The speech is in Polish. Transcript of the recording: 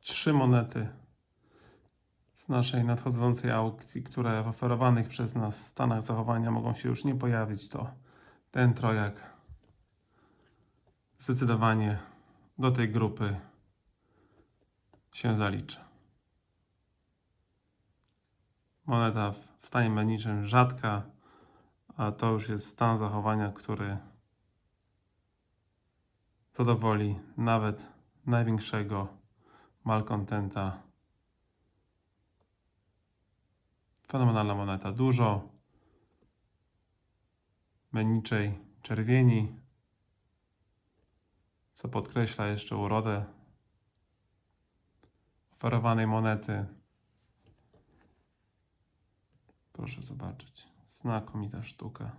trzy monety z naszej nadchodzącej aukcji, które w oferowanych przez nas stanach zachowania mogą się już nie pojawić, to ten trojak zdecydowanie do tej grupy się zalicza. Moneta w stanie mechanicznym rzadka, a to już jest stan zachowania, który zadowoli nawet największego malkontenta. Fenomenalna moneta. Dużo meniczej czerwieni, co podkreśla jeszcze urodę oferowanej monety. Proszę zobaczyć. Znakomita sztuka.